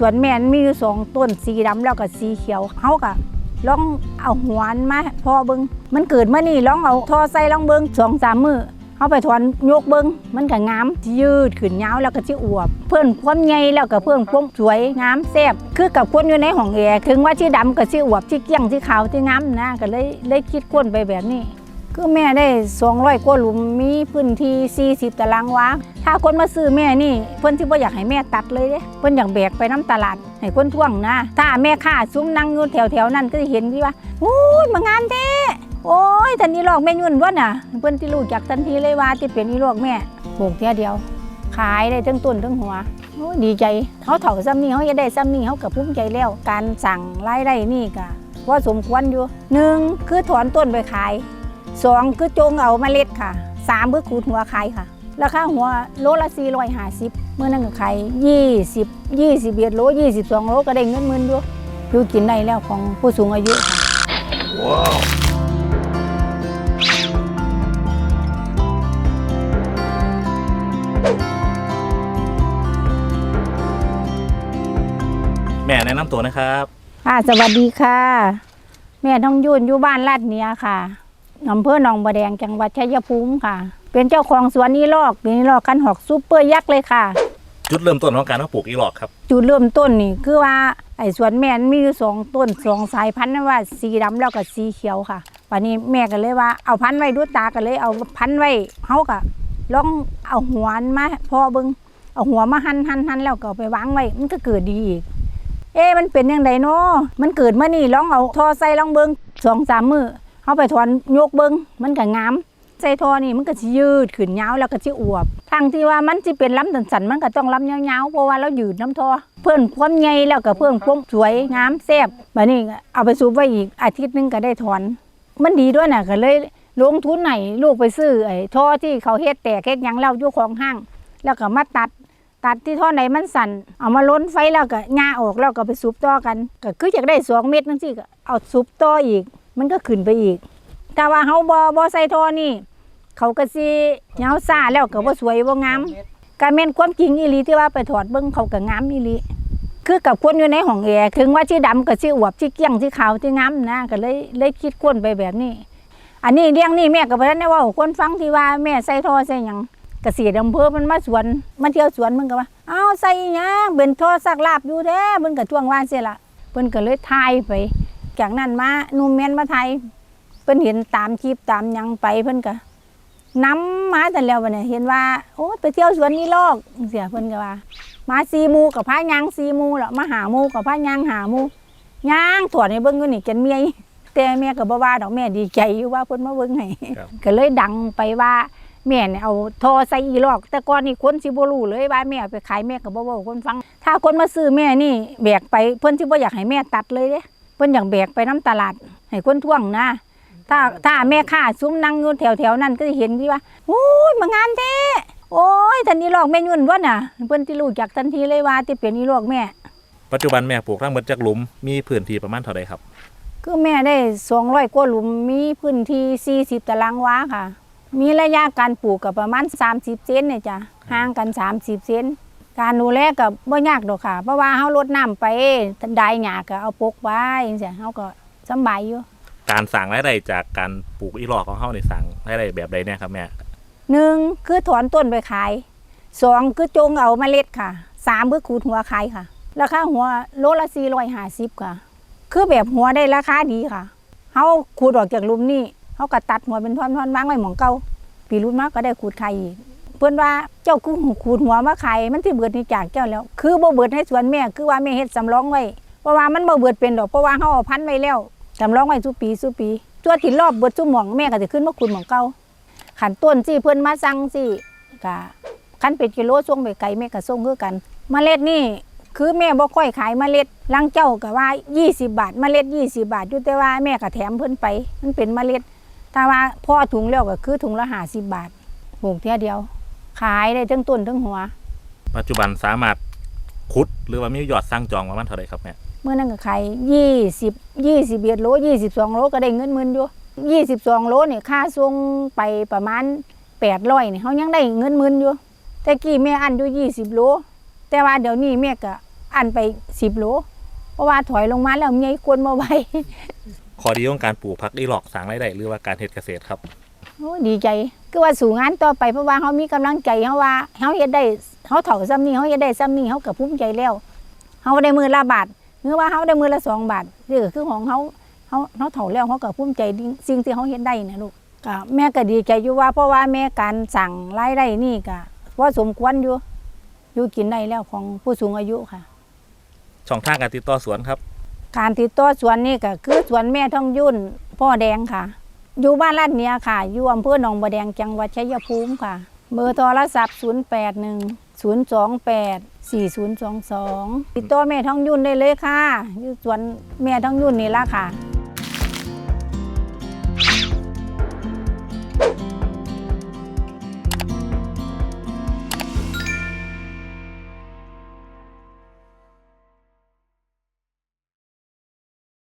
สวนแม่นมีอยู่สองต้นสีดำแล้วก็สีเขียวเฮาก็ลองเอาหวนมาพอเบิงมันเกิดมานี่ลองเอาทอใส่ลองเบิงสองสามมือเฮาไปถอนยกเบิงมันก็งามยืดขึ้นยาวแล้วก็สิอวบ เพิ่นความใหญ่แล้วก็เพิ่นความสวยงามแซ่บคือกับคนอยู่ในห้องแอร์ถึงว่าสิดำก็สิอวบสิเกี้ยงสิขาวสิงามนะก็เลยเลยคิดค้นไปแบบนี้ คือแม่ได้200กว่าหลุมมีพื้นที่40 ตารางวาถ้าคนมาซื้อแม่นี่เพิ่นสิบ่อยากให้แม่ตัดเลยเด้เพิ่นอยากแบกไปน้ำตลาดให้คนท่วงนะถ้าแม่ค้าซุ้มนั่งอยู่แถวๆนั้นก็จะเห็นที่ว่าโอ้ยมางามแท้โอ้ยทันนี้ลอกแม่ยุ่นวะน่ะเพิ่นที่รู้จักทันทีเลยว่าที่เป็นอีลอกแม่ปลูกเทียเดียว ขายได้ทั้งต้นทั้งหัวโอ้ยดีใจเขาเถ่าซ้ำนี่เขาจะได้ซ้ำนี่เขากับภูมิใจแล้ว การสั่งรายได้นี่ก็ว่าสมควรอยู่หนึ่งคือถอนต้นไปขาย สองคือจงเอาเมล็ดค่ะสามคือขูดหัวขายค่ะ ราคาหัวโลละสี่ร้อยห้าสิบเมื่อนั้นก็ขายยี่สิบยี่สิบเอ็ดโลยี่สิบสองโลก็ได้เงินหมื่นอยู่อยู่กินได้แล้วของผู้สูงอายุค่ะแม่แนะนำตัวนะครับค่ะสวัสดีค่ะ แม่ท้องยุ่นอยู่บ้านลาดเหนียค่ะ อำเภอหนองบัวแดงจังหวัดชัยภูมิค่ะ เป็นเจ้าของสวนนีลอกนีลอกคันหอกซูเปอร์ยักษ์เลยค่ะ จุดเริ่มต้นของการมาปลูกอีหลอกครับ จุดเริ่มต้นนี่คือว่าไอ้สวนแม่นมีอยู่สองต้นสองสายพันธุ์นั่นว่าสีดำแล้วก็สีเขียวค่ะวันนี้แม่ก็เลยว่าเอาพันธุ์ไว้ดูตาก็เลย เอาพันธุ์ไว้เฮาก็ลองเอาหัวมาพอเบิ่งเอาหัวมาหั่นหั่นหั่นแล้วก็เอาไปวางไว้มันก็เกิดดีอีกเอ๊ะมันเป็นยังไงเนาะมันเกิดมานี่ลองเอาทอใส่ลองเบิ่งสองสามมือ เฮาไปถอนยกเบิ่งมันก็งามใส่ทอนี่มันก็สิยืดขึ้นยาวแล้วก็สิอวบทางที่ว่ามันสิเป็นลำสันๆมันก็ต้องลำยาวๆเพราะว่าเรายืดน้ำทอเพิ่มความใหญ่แล้วก็เพิ่มความสวยงามแซ่บบัดนี้เอาไปสูบไว้อีกอาทิตย์นึงก็ได้ถอน มันดีด้วยน่ะก็เลยลงทุนไหนลูกไปซื้อไอ้ท่อที่เขาเฮ็ดแตกเฮ็ดยังแล้วอยู่ของห้าง แล้วก็มาตัด ตัดที่ท่อไหนมันสั่นเอามาล้นไฟแล้วก็ง่าออกแล้วก็ไปสูบต่อกัน ก็คืออยากได้สองเม็ดนั่นสิก็เอาสูบต่ออีก มันก็ขึ้นไปอีกแต่ว่าเฮาบ่บ่ใส่ท่อนี่ เขาก็สิเหงาซ่าแล้วก็บ่สวยบ่งามก็แม่นความจริงอีหลีที่ว่าไปถอดเบิ่งเขาก็งามอีหลีคือกับคนอยู่ในห้องแอร์ถึงว่าสิดำก็สิอวบสิเกลี้ยงสิขาวสิงามนะก็เลยเลยคิดค้นไปแบบนี้ อันนี้เรื่องนี้แม่ก็บ่ทันได้ว่าคนฟังที่ว่าแม่ใส่ท่อใส่หยังเกษตรอำเภอมันมาสวนมาเที่ยวสวนมันก็ว่าเอ้าใส่หยังเป็นท่อซักลาบอยู่แท้มันก็ท่วงว่าเสียละเพิ่นก็เลยทายไป จากนั้นมาหนุ่มแม่นมาไทยเพิ่นเห็นตามคลิปตามหยังไปเพิ่นก็นำมาแต่แล้วบัดนี้เห็นว่าโอ้ไปเที่ยวสวนนี่ลอกเสียเพิ่นก็ว่า มาซีหมูกับพายางซีหมูแล้วมาหาหมูกับพายางหาหมูยางถวดให้เบิ่งอยู่นี่จนเมียแต่แม่ก็บ่ว่าดอกแม่ดีใจอยู่ว่าเพิ่นมาเบิ่งให้ครับก็เลยดังไปว่าแม่เนี่ยเอาโทอใส่อีหลอก แต่ก่อนนี่คนสิบ่รู้เลยว่าแม่เอาไปขายแม่ก็บ่เว้าคนฟัง ถ้าคนมาซื้อแม่นี่แบกไปเพิ่นสิบ่อยากให้แม่ตัดเลยเด้ เพิ่นอยากแบกไปน้ำตลาดให้คนท่วงนะถ้าถ้าแม่ค้าซุ้มนั่งอยู่แถวๆนั้นก็จะเห็นที่ว่าโอ้ยมางามแท้โอ้ยทันนี้ลอกแม่ยุ่นวะน่ะเพิ่นที่รู้จักทันทีเลยว่าที่เป็นอีลอกแม่ ปัจจุบันแม่ปลูกทั้งหมดจากหลุมมีพื้นที่ประมาณเท่าไรครับ คือแม่ได้200กว่าหลุมมีพื้นที่40ตารางวาค่ะ มีระยะการปลูกกับประมาณ30เซนเนี่ยจ้ะห่างกัน30เซน การดูแลกับบ่ยากดอกค่ะ เพราะว่าเฮารดน้ำไปได้หญ้าก็เอาปกไว้จังซี่เฮาก็สำบายอยู่ การสั่งรายได้จากการปลูกอีหลอกของเฮาในสั่งรายได้แบบใดเนี่ยครับแม่หนึ่งคือถอนต้นไปขายสองคือจงเอาเมล็ดค่ะสามคือขูดหัวขายค่ะ ราคาหัวโลละสี่ร้อยห้าสิบค่ะ คือแบบหัวได้ราคาดีค่ะเขาขูดออกจากหลุมนี่เขาก็ตัดหัวเป็นท่อนๆวางไว้หมองเก่าปีรุ่นมาก็ได้ขูดไข่อีกเพื่อนว่าเจ้าคือขูดหัวมาขายมันที่เบิดนี่จากเจ้าแล้ว คือบ่เบิดให้สวนแม่คือว่าแม่เฮ็ดสำรองไว้เพราะว่ามันบ่เบิดเป็นดอกเพราะว่าเขาเอาพันไว้แล้วสำรองไว้ทุกปีทุกปีตัวที่รอบเบิดสุ่มหมองแม่ก็จะขึ้นมาขูดหมองเก่าขันต้นสิเพิ่นมาสั่งสิกะขันเป็ดกิโลส่งไปไกลแม่ก็ส่งคือกันเมล็ดนี่คือแม่บ่ค่อยขายเมล็ดลังเจ้าก็ว่า 20 บาทเมล็ด 20 บาทอยู่แต่ว่าแม่ก็แถมเพิ่นไป มันเป็นเมล็ดถ้าว่าพ่อถุงแล้วก็คือถุงละ50บาทปลูกเท่ยเดียว ขายได้ทั้งต้นทั้งหัว ปัจจุบันสามารถขุดหรือว่ามียอดสร้างจองประมาณเท่าไรครับแม่เมื่อนั้นก็ขาย20 21โล22โลก็ได้เงินหมื่นอยู่22โลนี่ค่าส่งไปประมาณ800นี่เฮายังได้เงินหมื่นอยู่แต่กี้แม่อันอยู่20โลแต่ว่าเดี๋ยวนี้แม่ก็อันไปสิบโลเพราะว่าถอยลงมาแล้วมีคนมาไว้ข้อดีของการปลูกผักอีหลอกสร้างรายได้หรือว่าการเฮ็ดเกษตรครับโอ้ ดีใจคือว่าสู่งานต่อไปเพราะว่าเขามีกำลังใจเขาว่าเขาเฮ็ดได้เขาเถ่าซ้ำนี้เขาเฮ็ดได้ซ้ำนี้เขากับภูมิใจแล้วเขาได้มือละบาทหรือว่าเขาได้มือละสองบาทนี่ก็คือของเขาเขาเขาเถ่าแล้วเขากับภูมิใจในสิ่งที่เขาเฮ็ดได้นะลูกก็แม่ก็ดีใจอยู่ว่าเพราะว่าแม่การสั่งรายได้นี่ก็ว่าสมควรอยู่อยู่กินได้แล้วของผู้สูงอายุค่ะ ช่องทางการติดต่อสวนครับ การติดต่อสวนนี่ก็คือสวนแม่ทองยุ่นพ่อแดงค่ะ อยู่บ้านลาดเนียค่ะ อยู่อำเภอหนองบัวแดงจังหวัดชัยภูมิค่ะ เบอร์โทรศัพท์ 0 8 1 0 2 8 4 0 2 2 ติดต่อแม่ท้องยุ่นได้เลยค่ะอยู่สวนแม่ท้องยุ่นนี่ละค่ะ